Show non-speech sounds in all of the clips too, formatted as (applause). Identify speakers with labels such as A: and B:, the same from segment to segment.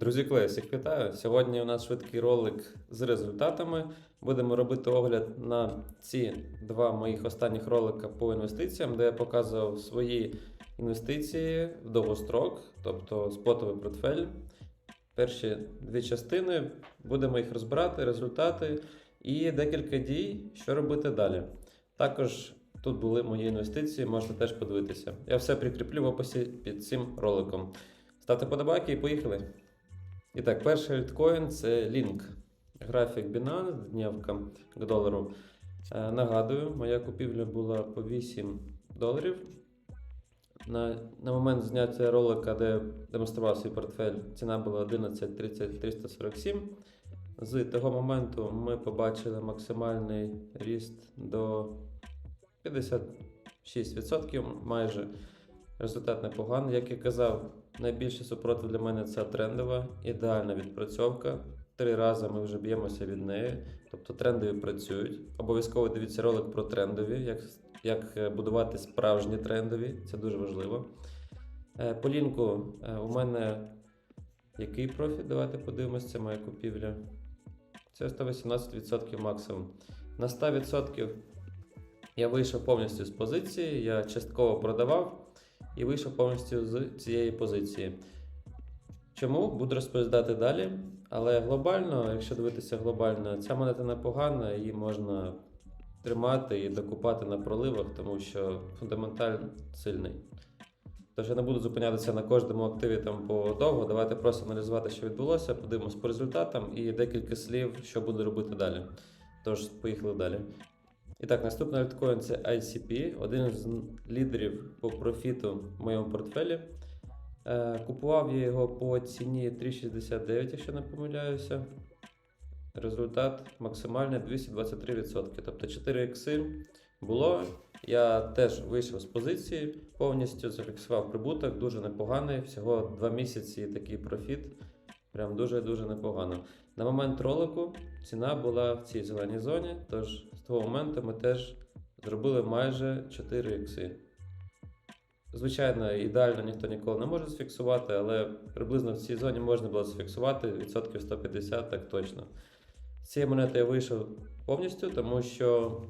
A: Друзі, колеги, всіх вітаю. Сьогодні у нас швидкий ролик з результатами. Будемо робити огляд на ці два моїх останніх ролика по інвестиціям, де я показував свої інвестиції в довгострок, тобто спотовий портфель. Перші дві частини будемо їх розбирати, результати і декілька дій, що робити далі. Також тут були мої інвестиції, можете теж подивитися. Я все прикріплю в описі під цим роликом. Ставте подобайки і поїхали. І так, перший альткоін це Link. Графік Binance, днівка к долару. Е, нагадую, моя купівля була по 8 доларів. На, на момент зняття ролика, де демонстрував свій портфель, ціна була 11 30 347. З того моменту ми побачили максимальний ріст до 56% майже. Результат непоганий. Як я казав, найбільший супротив для мене це трендова, ідеальна відпрацьовка. Три рази ми вже б'ємося від неї. Тобто трендові працюють. Обов'язково дивіться ролик про трендові, як, як е, будувати справжні трендові. Це дуже важливо. Е, По лінку е, у мене який профіт? Давайте подивимося, це моя купівля. Це 118% максимум. На 100% я вийшов повністю з позиції, я частково продавав і вийшов повністю з цієї позиції. Чому? Буду розповідати далі. Але глобально, якщо дивитися глобально, ця монета непогана, її можна тримати і докупати на проливах, тому що фундаменталь сильний. Тож я не буду зупинятися на кожному активі там подовго. Давайте просто аналізувати, що відбулося, подивимось по результатам і декілька слів, що буду робити далі. Тож, поїхали далі. І так, наступний альткоін це ICP, один з лідерів по профіту в моєму портфелі. Е, Купував я його по ціні 3,69, якщо не помиляюся. Результат максимальний 223%. Тобто 4 ікси було. Я теж вийшов з позиції, повністю зафіксував прибуток, дуже непоганий. Всього 2 місяці такий профіт. Прям дуже-дуже непогано. На момент ролику ціна була в цій зеленій зоні, тож з того моменту ми теж зробили майже 4 ікси. Звичайно, ідеально ніхто ніколи не може зафіксувати, але приблизно в цій зоні можна було зафіксувати відсотків 150, так точно. З цієї монети я вийшов повністю, тому що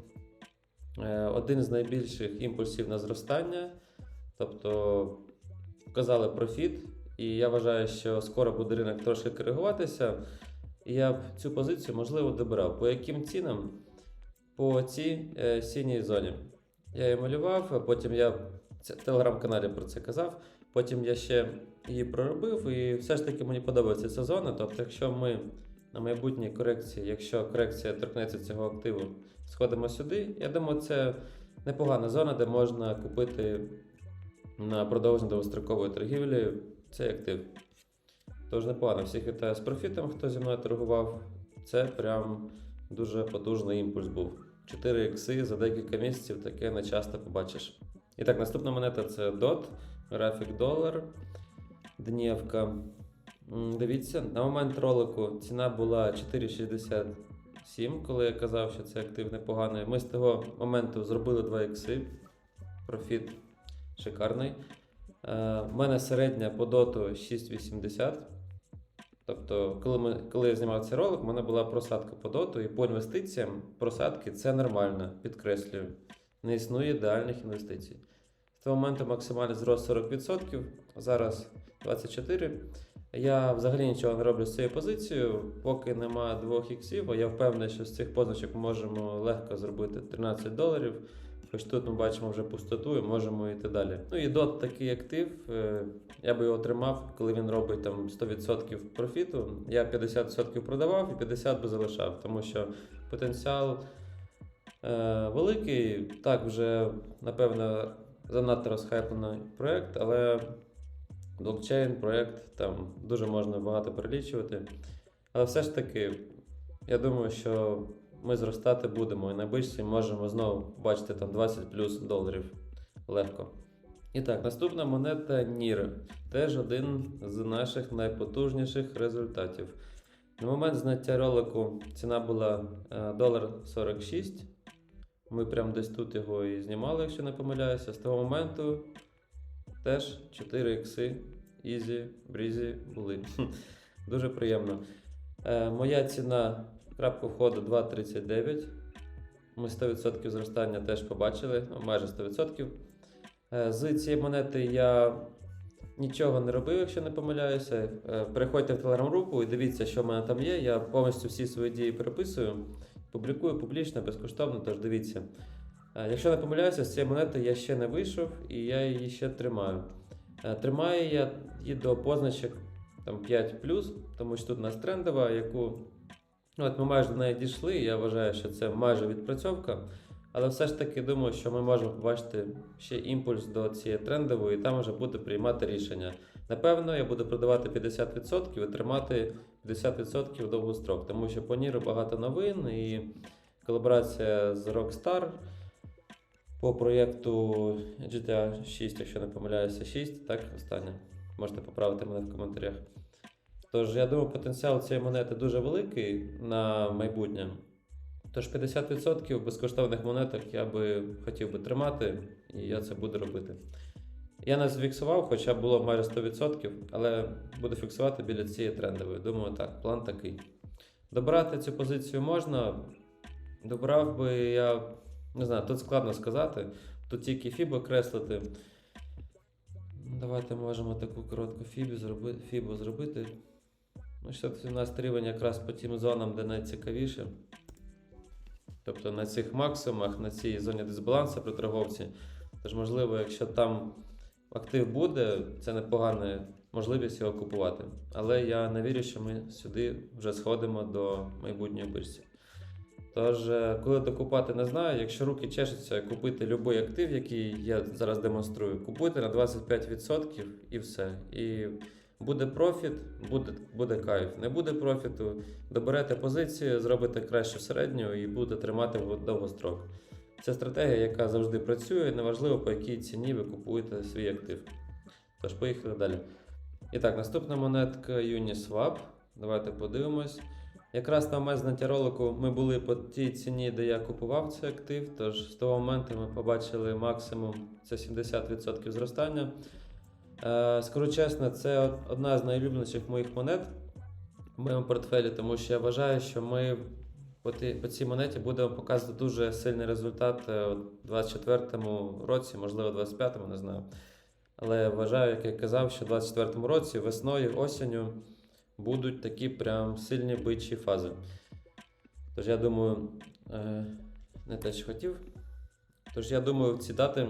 A: е, один з найбільших імпульсів на зростання, тобто показали профіт, і я вважаю, що скоро буде ринок трошки коригуватися. Я б цю позицію, можливо, добирав. По яким цінам? По цій е, синій зоні. Я її малював, потім я в телеграм-каналі про це казав. Потім я ще її проробив, і все ж таки мені подобається ця зона. Тобто, якщо ми на майбутній корекції, якщо корекція торкнеться цього активу, сходимо сюди, я думаю, це непогана зона, де можна купити на продовження довгострокової торгівлі цей актив. Тож непогано. Всіх вітаю з профітом, хто зі мною торгував. Це прям дуже потужний імпульс був. 4 ікси за декілька місяців таке не часто побачиш. І так, наступна монета це DOT, графік долар, днівка. Дивіться, на момент ролику ціна була 4,67, коли я казав, що це актив непоганий. Ми з того моменту зробили 2 ікси. Профіт шикарний. Е, У мене середня по доту 6,80. Тобто, коли, ми, коли я знімав цей ролик, у мене була просадка по доту, і по інвестиціям просадки це нормально, підкреслюю. Не існує ідеальних інвестицій. З того моменту максимальний зрост 40%, зараз 24%. Я взагалі нічого не роблю з цією позицією, поки нема двох іксів, а я впевнений, що з цих позначок ми можемо легко зробити 13 доларів. Хоч тут ми бачимо вже пустоту і можемо йти далі. Ну і дот такий актив. е, Я би його тримав, коли він робить там 100% профіту. Я 50% продавав і 50% би залишав, тому що потенціал е, великий. Так, вже напевно занадто розхайплений проєкт, але блокчейн, проєкт там дуже можна багато перелічувати. Але все ж таки, я думаю, що ми зростати будемо і найближчі можемо знову бачити там 20 плюс доларів легко. І так, наступна монета NIR. Теж один з наших найпотужніших результатів. На момент зняття ролику ціна була е, долар 46. Ми прямо десь тут його і знімали, якщо не помиляюся. З того моменту теж 4 ікси, ізі, брізі були. (laughs) Дуже приємно. Е, моя ціна крапка входу 2,39. Ми 100% зростання теж побачили, ну, майже 100%. Е, з цієї монети я нічого не робив, якщо не помиляюся. Е, переходьте в телеграм-групу і дивіться, що в мене там є. Я повністю всі свої дії переписую, публікую публічно, безкоштовно, тож дивіться. Е, Якщо не помиляюся, з цієї монети я ще не вийшов і я її ще тримаю. Тримаю я її до позначок там 5 тому що тут у нас трендова, яку от ми майже до неї дійшли. Я вважаю, що це майже відпрацьовка. Але все ж таки думаю, що ми можемо побачити ще імпульс до цієї трендової, і там вже буде приймати рішення. Напевно, я буду продавати 50% і тримати 50% довгострок, тому що по Ніру багато новин і колаборація з Rockstar по проєкту GTA 6, якщо не помиляюся, 6, так, останнє. Можете поправити мене в коментарях. Тож, я думаю, потенціал цієї монети дуже великий на майбутнє. Тож 50% безкоштовних монеток я би хотів би тримати, і я це буду робити. Я не зафіксував, хоча було майже 100%, але буду фіксувати біля цієї трендової. Думаю, так, план такий. Добрати цю позицію можна. Добрав би я, не знаю, тут складно сказати. Тут тільки фібу креслити. Давайте можемо таку коротку фібу зробити. Фібу зробити. Ну, 617 рівень якраз по тим зонам, де найцікавіше. Тобто на цих максимумах, на цій зоні дисбалансу при торговці. Тож, можливо, якщо там актив буде, це непогана можливість його купувати. Але я не вірю, що ми сюди вже сходимо до майбутньої бирці. Тож, е, коли докупати, не знаю. Якщо руки чешуться, купити будь-який актив, який я зараз демонструю, купуйте на 25% і все. І буде профіт, буде, буде кайф. Не буде профіту, доберете позицію, зробите кращу середню і будете тримати довгострок. Це стратегія, яка завжди працює, неважливо по якій ціні ви купуєте свій актив. Тож, поїхали далі. І так, наступна монетка Uniswap. Давайте подивимось. Якраз на момент ролику ми були по тій ціні, де я купував цей актив. Тож з того моменту ми побачили максимум це 70% зростання. Е, скажу чесно, це одна з найулюбленіших моїх монет в моєму портфелі, тому що я вважаю, що ми по, цій монеті будемо показувати дуже сильний результат е, у 2024 році, можливо, 2025, не знаю. Але вважаю, як я казав, що в 2024 році весною, осінню будуть такі прям сильні бичі фази. Тож я думаю, е, не те, що хотів. Тож я думаю, ці дати,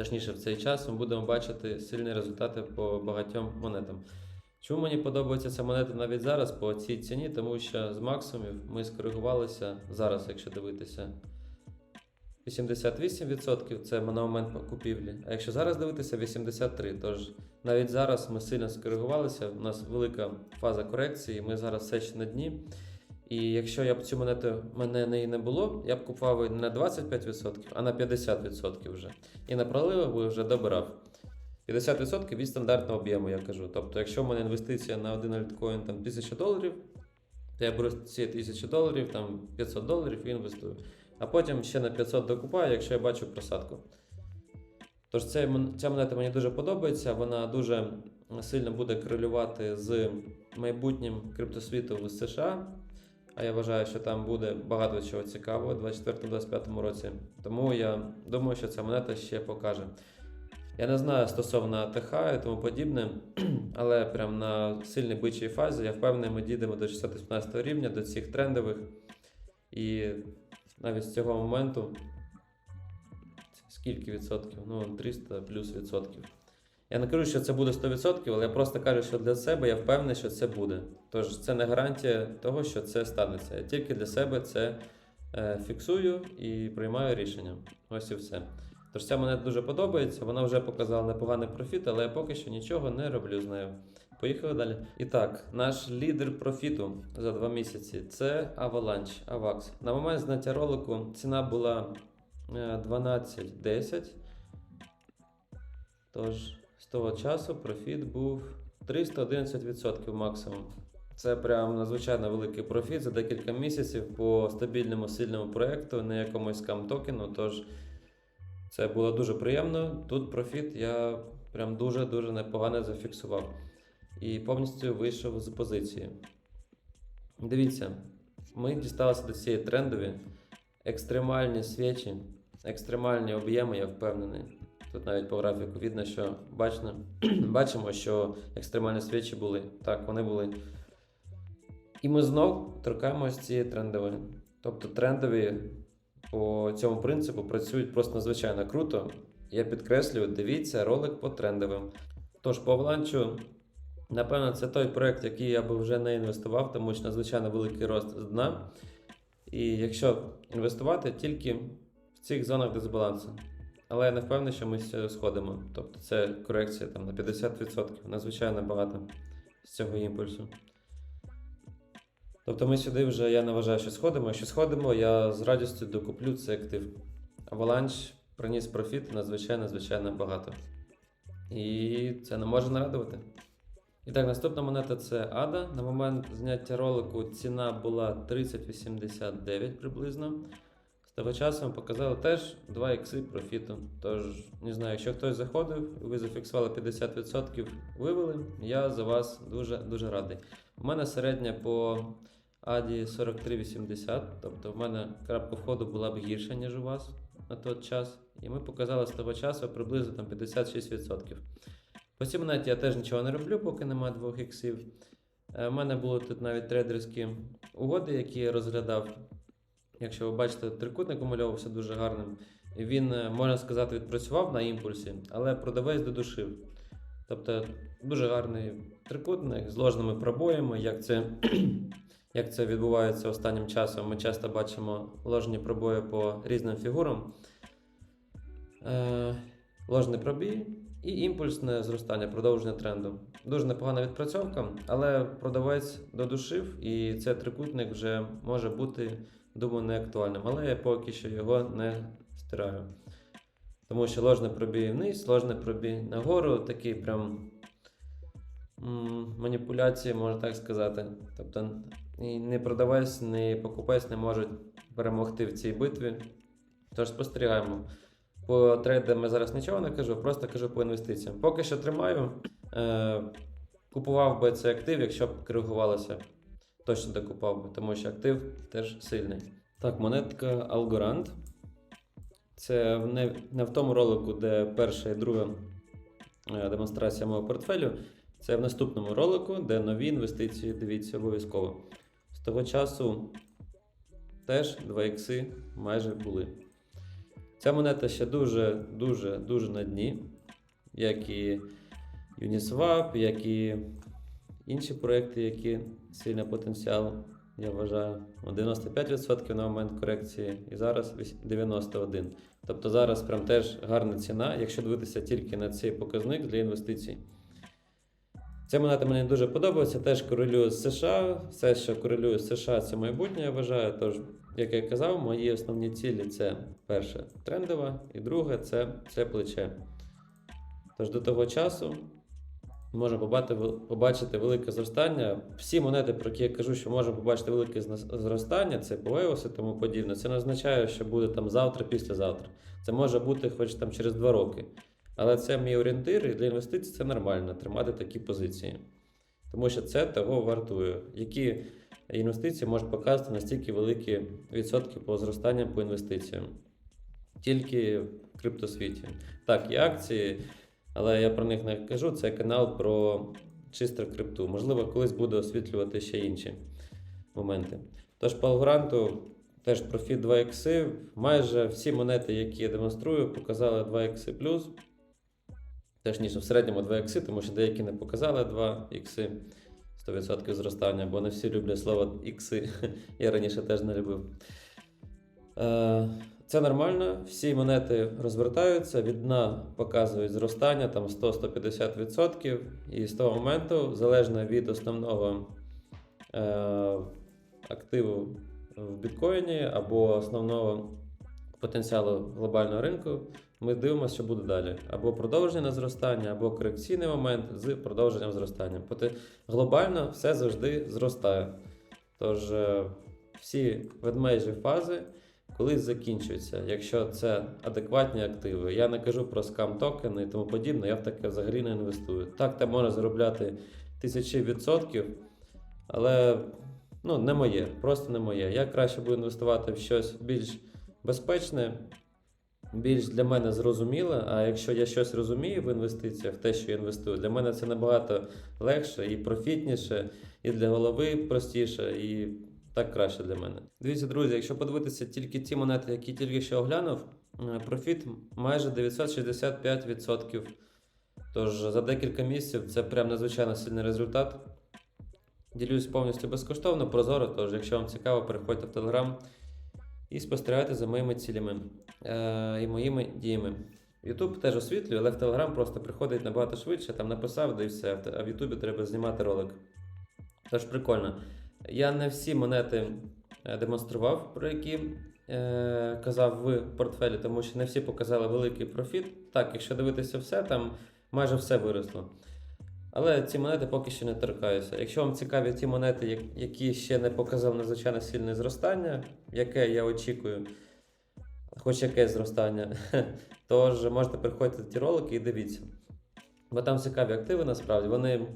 A: точніше, в цей час ми будемо бачити сильні результати по багатьом монетам. Чому мені подобається ця монета навіть зараз по цій ціні? Тому що з максимумів ми скоригувалися зараз, якщо дивитися. 88% це на момент купівлі. А якщо зараз дивитися, 83%. Тож навіть зараз ми сильно скоригувалися. У нас велика фаза корекції, ми зараз все ще на дні. І якщо я б цю монету мене неї не було, я б купував не на 25%, а на 50% вже. І на проливи би вже добирав. 50% від стандартного об'єму, я кажу. Тобто, якщо в мене інвестиція на один альткоін там 1000 доларів, то я беру ці 1000 доларів, там 500 доларів і інвестую. А потім ще на 500 докупаю, якщо я бачу просадку. Тож ця, монета мені дуже подобається, вона дуже сильно буде корелювати з майбутнім криптосвіту в США. А я вважаю, що там буде багато чого цікавого у 2024-2025 році. Тому я думаю, що ця монета ще покаже. Я не знаю стосовно АТХ і тому подібне, (clears throat) але прям на сильній бичій фазі я впевнений, ми дійдемо до 615 рівня, до цих трендових. І навіть з цього моменту скільки відсотків? Ну, 300 плюс відсотків. Я не кажу, що це буде 100%, але я просто кажу, що для себе я впевнений, що це буде. Тож це не гарантія того, що це станеться. Я тільки для себе це е, фіксую і приймаю рішення. Ось і все. Тож ця монета дуже подобається, вона вже показала непоганий профіт, але я поки що нічого не роблю з нею. Поїхали далі. І так, наш лідер профіту за два місяці це Avalanche, AVAX. На момент зняття ролику ціна була е, 12.10. Тож з того часу профіт був 311% максимум. Це прям надзвичайно великий профіт за декілька місяців по стабільному сильному проєкту, не якомусь скам токену. Тож це було дуже приємно. Тут профіт я прям дуже-дуже непогано зафіксував. і повністю вийшов з позиції. Дивіться, ми дісталися до цієї трендові. Екстремальні свічі, екстремальні об'єми, я впевнений. Тут навіть по графіку видно, що бачно, (clears throat) бачимо, що екстремальні свічі були. Так, вони були. І ми знов торкаємося цієї трендової. Тобто трендові по цьому принципу працюють просто надзвичайно круто. Я підкреслюю, дивіться ролик по трендовим. Тож по аваланчу, напевно, це той проект, який я би вже не інвестував, тому що надзвичайно великий рост з дна. І якщо інвестувати тільки в цих зонах дисбалансу. Але я не впевнений, що ми сходимо. Тобто це корекція там, на 50%, надзвичайно багато з цього імпульсу. Тобто ми сюди вже я не вважаю, що сходимо. Якщо сходимо, я з радістю докуплю цей актив. Avalanche приніс профіт надзвичайно, надзвичайно багато. І це не може нарадувати. І так, наступна монета це ADA. На момент зняття ролику ціна була 30,89 приблизно. Того часу показали теж 2 ікси профіту. Тож, не знаю, якщо хтось заходив, ви зафіксували 50%, вивели, я за вас дуже дуже радий. У мене середня по ADI 43,80, тобто в мене крапка входу була б гірша, ніж у вас на той час. І ми показали з того часу приблизно там 56%. По цій монеті я теж нічого не роблю, поки немає двох іксів. Е, У мене були тут навіть трейдерські угоди, які я розглядав. Якщо ви бачите, трикутник умальовувався дуже гарним. Він, е, можна сказати, відпрацював на імпульсі, але продавець додушив. Тобто дуже гарний трикутник з ложними пробоями. Як це, (clears throat) як це відбувається останнім часом, ми часто бачимо ложні пробої по різним фігурам. Е, ложний пробій і імпульсне зростання, продовження тренду. Дуже непогана відпрацьовка, але продавець додушив, і цей трикутник вже може бути, думаю, не актуальним. Але я поки що його не стираю. Тому що ложний пробій вниз, ложний пробій нагору, такий прям маніпуляції, можна так сказати. Тобто ні продавець, ні покупець не можуть перемогти в цій битві. Тож спостерігаємо. По трейдам я зараз нічого не кажу, просто кажу по інвестиціям. Поки що тримаю. Е, купував би цей актив, якщо б коригувалося. Точно докупав би, тому що актив теж сильний. Так, монетка Algorand. Це не, не в тому ролику, де перша і друга е, демонстрація мого портфелю. Це в наступному ролику, де нові інвестиції, дивіться обов'язково. З того часу теж 2 ікси майже були. Ця монета ще дуже, дуже, на дні, як і Uniswap, як і інші проекти, які сильний потенціал, я вважаю. Ну, 95% на момент корекції, і зараз 91%. Тобто зараз прям теж гарна ціна, якщо дивитися тільки на цей показник для інвестицій. Ця монета мені дуже подобається, теж корелює з США. Все, що корелює з США, це майбутнє, я вважаю. Тож, як я казав, мої основні цілі це перше трендова, і друге це, це плече. Тож до того часу можна побачити, побачити велике зростання. Всі монети, про які я кажу, що можна побачити велике зростання, це Поеос і тому подібне. Це не означає, що буде там завтра, післязавтра. Це може бути хоч там через два роки. Але це мій орієнтир, і для інвестицій це нормально тримати такі позиції. Тому що це того вартує. Які інвестиції можуть показати настільки великі відсотки по зростанням по інвестиціям? Тільки в криптосвіті. Так, є акції, але я про них не кажу. Це канал про чисто крипту. Можливо, колись буду освітлювати ще інші моменти. Тож по Алгоранту теж профіт 2 ікси. Майже всі монети, які я демонструю, показали 2 ікси плюс. Теж ніж в середньому 2 ікси, тому що деякі не показали 2 ікси. 100% зростання, бо не всі люблять слово ікси. Я раніше теж не любив. Е, Це нормально, всі монети розвертаються, від дна показують зростання там 100-150%. І з того моменту, залежно від основного е, активу в біткоїні або основного потенціалу глобального ринку, ми дивимося, що буде далі. Або продовження на зростання, або корекційний момент з продовженням зростання. Проте глобально все завжди зростає. Тож е, всі ведмежі фази колись закінчуються, якщо це адекватні активи. Я не кажу про скам токени і тому подібне, я в таке взагалі не інвестую. Так, там можна заробляти тисячі відсотків, але ну, не моє, просто не моє. Я краще буду інвестувати в щось більш безпечне, більш для мене зрозуміле. А якщо я щось розумію в інвестиціях, те, що я інвестую, для мене це набагато легше і профітніше, і для голови простіше, і так краще для мене. Дивіться, друзі, якщо подивитися тільки ті монети, які тільки що оглянув, е, профіт майже 965%. Тож за декілька місяців це прям надзвичайно сильний результат. Ділюсь повністю безкоштовно, прозоро. Тож, якщо вам цікаво, переходьте в Telegram і спостерігайте за моїми цілями е- і моїми діями. YouTube теж освітлює, але в Telegram просто приходить набагато швидше, там написав, да і все. А в YouTube треба знімати ролик. Тож прикольно. Я не всі монети е, демонстрував, про які е, казав в портфелі, тому що не всі показали великий профіт. Так, якщо дивитися все, там майже все виросло. Але ці монети поки що не торкаюся. Якщо вам цікаві ті монети, які ще не показали надзвичайно сильне зростання, яке я очікую, хоч якесь зростання, (laughs) тож можете приходити ті ролики і дивіться. Бо там цікаві активи насправді. Вони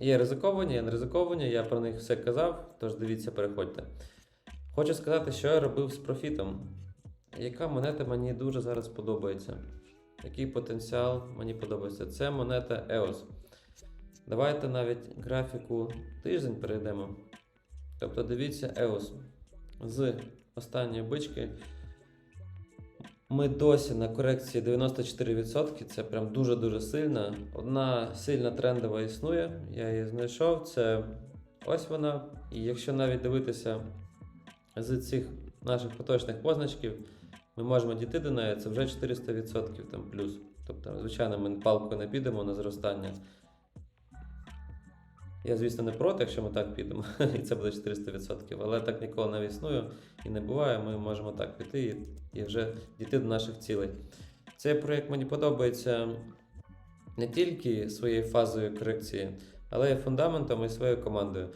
A: є ризиковані, є не ризиковані, я про них все казав, тож дивіться, переходьте. Хочу сказати, що я робив з профітом. Яка монета мені дуже зараз подобається? Який потенціал мені подобається? Це монета EOS. Давайте навіть графіку тиждень перейдемо. Тобто дивіться EOS. З останньої бички ми досі на корекції 94%. Це прям дуже-дуже сильно. Одна сильна трендова існує. Я її знайшов. Це ось вона. І якщо навіть дивитися з цих наших поточних позначків, ми можемо дійти до неї, це вже 400% там плюс. Тобто, звичайно, ми палкою не підемо на зростання. Я, звісно, не проти, якщо ми так підемо, (laughs) і це буде 400%, але так ніколи не існує і не буває. Ми можемо так піти і, вже дійти до наших цілей. Цей проєкт мені подобається не тільки своєю фазою корекції, але й фундаментом і своєю командою.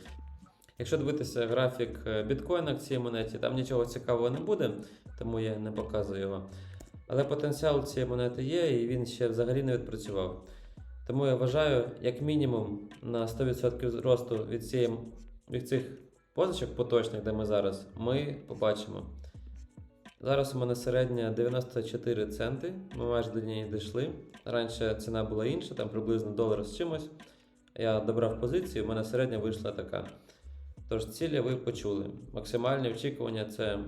A: Якщо дивитися графік е, біткоїна в цій монеті, там нічого цікавого не буде, тому я не показую його. Але потенціал цієї монети є, і він ще взагалі не відпрацював. Тому я вважаю, як мінімум на 100% зросту від, цієї, від цих позичок поточних, де ми зараз, ми побачимо. Зараз у мене середня 94 центи. Ми майже до неї дійшли. Раніше ціна була інша, там приблизно долар з чимось. Я добрав позицію, у мене середня вийшла така. Тож цілі ви почули. Максимальні очікування це,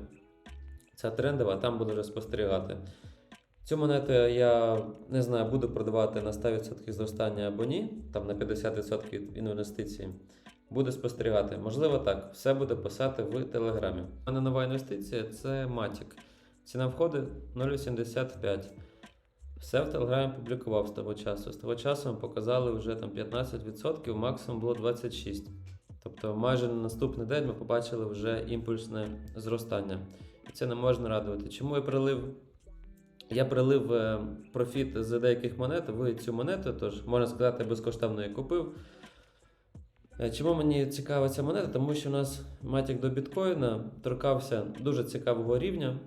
A: це трендова, там буду вже спостерігати. Цю монету я не знаю, буду продавати на 100% зростання або ні, там на 50% інвестицій. Буду спостерігати. Можливо, так. Все буде писати в Телеграмі. У мене нова інвестиція це Matic. Ціна входу 0,85. Все в Телеграмі публікував з того часу. З того часу ми показали вже там 15%, максимум було 26%. Тобто майже на наступний день ми побачили вже імпульсне зростання. І це не можна радувати. Чому я прилив? Я прилив е, профіт з деяких монет в цю монету, тож можна сказати, безкоштовно її купив. Е, Чому мені цікава ця монета? Тому що у нас матік до біткоїна торкався дуже цікавого рівня,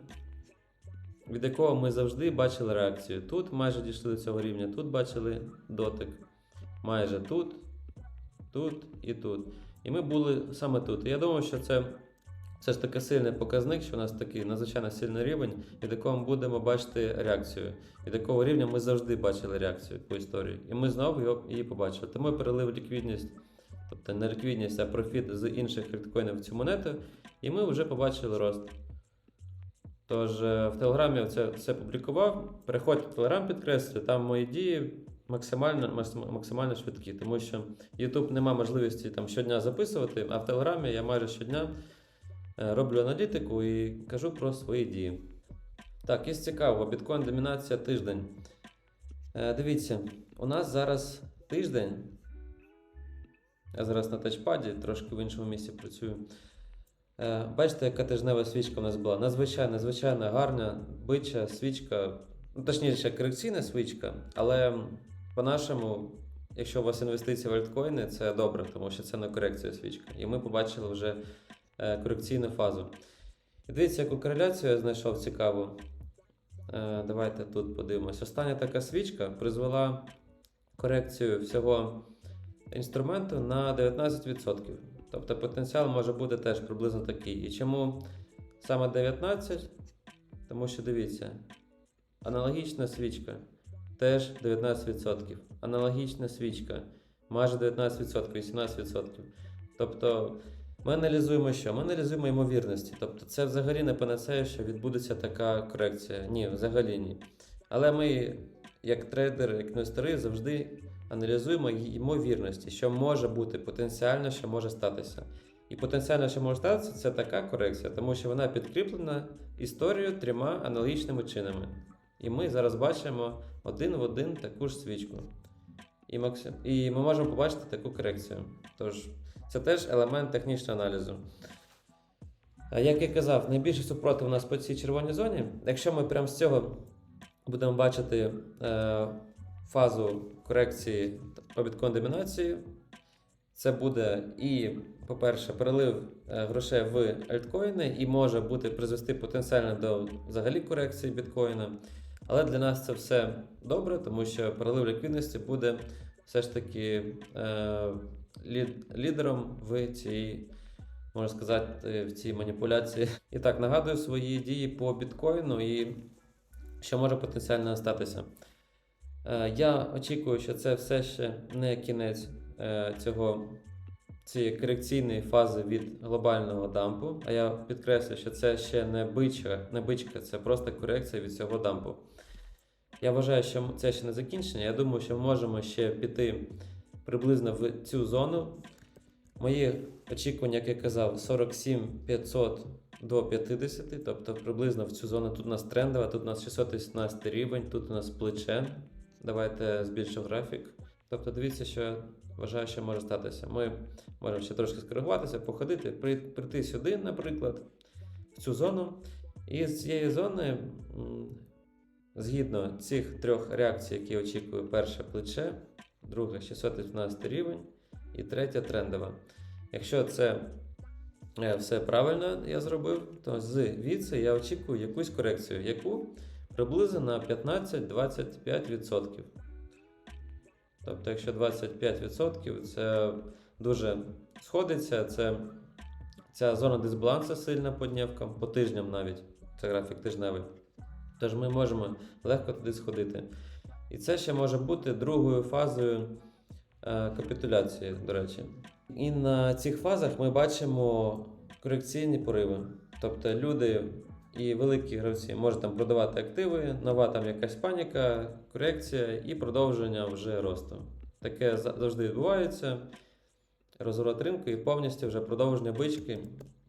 A: від якого ми завжди бачили реакцію. Тут майже дійшли до цього рівня, тут бачили дотик. Майже тут, тут і тут. І ми були саме тут. Я думав, що це все ж таки сильний показник, що у нас такий надзвичайно сильний рівень, від якого ми будемо бачити реакцію. Від якого рівня ми завжди бачили реакцію по історії. І ми знову її побачили. Тому я перелив ліквідність, тобто не ліквідність, а профіт з інших альткоїнів в цю монету, і ми вже побачили рост. Тож е, в Телеграмі я це все публікував. Переходьте в Телеграм, підкреслюю, там мої дії максимально, максимально швидкі, тому що YouTube нема можливості там щодня записувати, а в Телеграмі я майже щодня роблю аналітику і кажу про свої дії. Так, із цікавого, біткоін домінація тиждень. Е, Дивіться, у нас зараз тиждень. Я зараз на тачпаді, трошки в іншому місці працюю. Е, Бачите, яка тижнева свічка у нас була? Надзвичайно, надзвичайно гарна бича свічка, ну, точніше, корекційна свічка, але по-нашому, якщо у вас інвестиції в альткоїни, це добре, тому що це не корекція свічка. І ми побачили вже е, корекційну фазу. І дивіться, яку кореляцію я знайшов цікаву. Е, Давайте тут подивимось. Остання така свічка призвела корекцію всього інструменту на 19%. Тобто потенціал може бути теж приблизно такий. І чому саме 19? Тому що дивіться, аналогічна свічка теж 19%. Аналогічна свічка майже 19%, 18%. Тобто ми аналізуємо що? Ми аналізуємо ймовірності. Тобто це взагалі не панацея, що відбудеться така корекція. Ні, взагалі ні. Але ми, як трейдери, як інвестори, завжди аналізуємо ймовірності, що може бути потенціально, що може статися. І потенціально, що може статися, це така корекція, тому що вона підкріплена історією трьома аналогічними чинами. І ми зараз бачимо один в один таку ж свічку. І, ми можемо побачити таку корекцію. Тож, це теж елемент технічного аналізу. Як я казав, найбільший супротив у нас по цій червоній зоні. Якщо ми прямо з цього будемо бачити е, фазу корекції по біткоін домінації, це буде і, по-перше, перелив е, грошей в альткоїни, і може бути призвести потенціально до взагалі корекції біткоїна. Але для нас це все добре, тому що перелив ліквідності буде все ж таки е, лідером в цій, можна сказати, в цій маніпуляції. І так, нагадую свої дії по біткоїну і що може потенціально статися. Е, я очікую, що це все ще не кінець е, цього. Цієї корекційної фази від глобального дампу, а я підкреслю, що це ще не бичка, не бичка, це просто корекція від цього дампу. Я вважаю, що це ще не закінчення. Я думаю, що ми можемо ще піти приблизно в цю зону. Мої очікування, як я казав, 47 500 до 50, тобто приблизно в цю зону тут у нас трендова, тут у нас 618 рівень, тут у нас плече. Давайте збільшу графік. Тобто дивіться, що я вважаю, що може статися. Ми можемо ще трошки скоригуватися, походити, прийти сюди, наприклад, в цю зону. І з цієї зони, згідно цих трьох реакцій, які очікую, перше плече, друге 618 рівень і третя трендова. Якщо це е, все правильно я зробив, то з віці я очікую якусь корекцію, яку приблизно на 15-25%. Тобто, якщо 25% це дуже сходиться, це ця зона дисбалансу сильна по днівкам, по тижням навіть. Це графік тижневий. Тож ми можемо легко туди сходити. І це ще може бути другою фазою е, капітуляції, до речі. І на цих фазах ми бачимо корекційні пориви. Тобто люди і великі гравці можуть там продавати активи, нова там якась паніка, корекція і продовження вже росту. Таке завжди відбувається. Розворот ринку і повністю вже продовження бички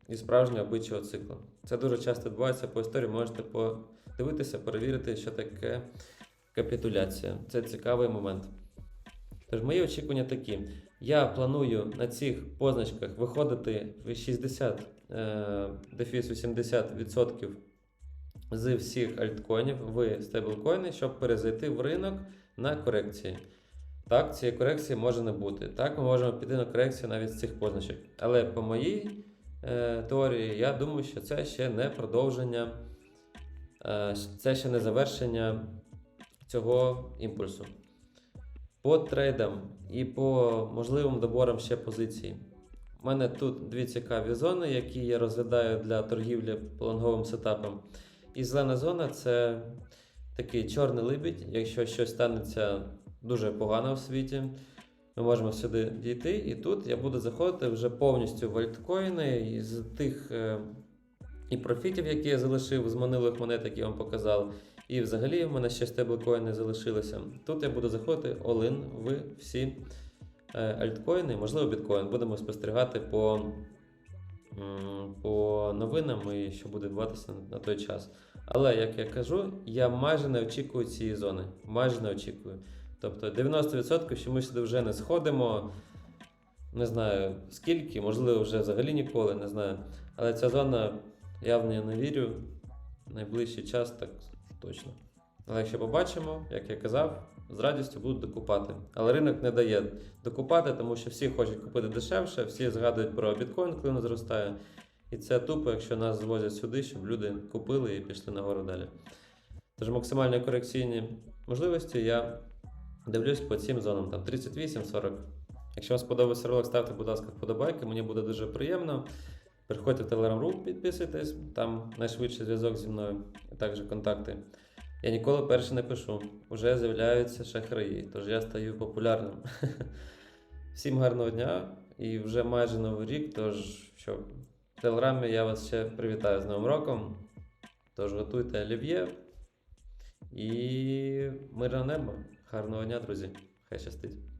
A: і справжнього бичого циклу. Це дуже часто відбувається по історії. Можете подивитися, перевірити, що таке капітуляція. Це цікавий момент. Тож мої очікування такі. Я планую на цих позначках виходити в 60 е, дефіс 80% з всіх альткоїнів в стейблкоїни, щоб перезайти в ринок на корекції. Так, цієї корекції може не бути. Так, ми можемо піти на корекцію навіть з цих позначок. Але по моїй е, теорії, я думаю, що це ще не продовження, е, це ще не завершення цього імпульсу. По трейдам і по можливим доборам ще позицій. У мене тут дві цікаві зони, які я розглядаю для торгівлі лонговим сетапом. І зелена зона це такий чорний либідь. Якщо щось станеться дуже погано в світі, ми можемо сюди дійти. І тут я буду заходити вже повністю в альткоїни із тих е, і профітів, які я залишив з минулих монет, які я вам показав. І взагалі в мене ще стейблкоїни залишилися. Тут я буду заходити all-in в всі е, альткоїни, можливо, біткоін. Будемо спостерігати по, по новинам і що буде відбуватися на той час. Але, як я кажу, я майже не очікую цієї зони. Майже не очікую. Тобто 90% що ми сюди вже не сходимо. Не знаю скільки, можливо, вже взагалі ніколи, не знаю. Але ця зона я в неї не вірю. Найближчий час так точно. Але якщо побачимо, як я казав, з радістю будуть докупати. Але ринок не дає докупати, тому що всі хочуть купити дешевше, всі згадують про біткоін, коли він зростає. І це тупо, якщо нас звозять сюди, щоб люди купили і пішли нагору далі. Тож максимальні корекційні можливості я дивлюсь по цим зонам, там 38-40. Якщо вам сподобався ролик, ставте, будь ласка, вподобайки, мені буде дуже приємно. Приходьте в Telegram-ру, підписуйтесь, там найшвидший зв'язок зі мною, і також контакти. Я ніколи перше не пишу. Уже з'являються шахраї, тож я стаю популярним. (laughs) Всім гарного дня і вже майже новий рік. Тож що, в телеграмі я вас ще привітаю з Новим роком. Тож готуйте олів'є і мирного неба. Гарного дня, друзі. Хай щастить.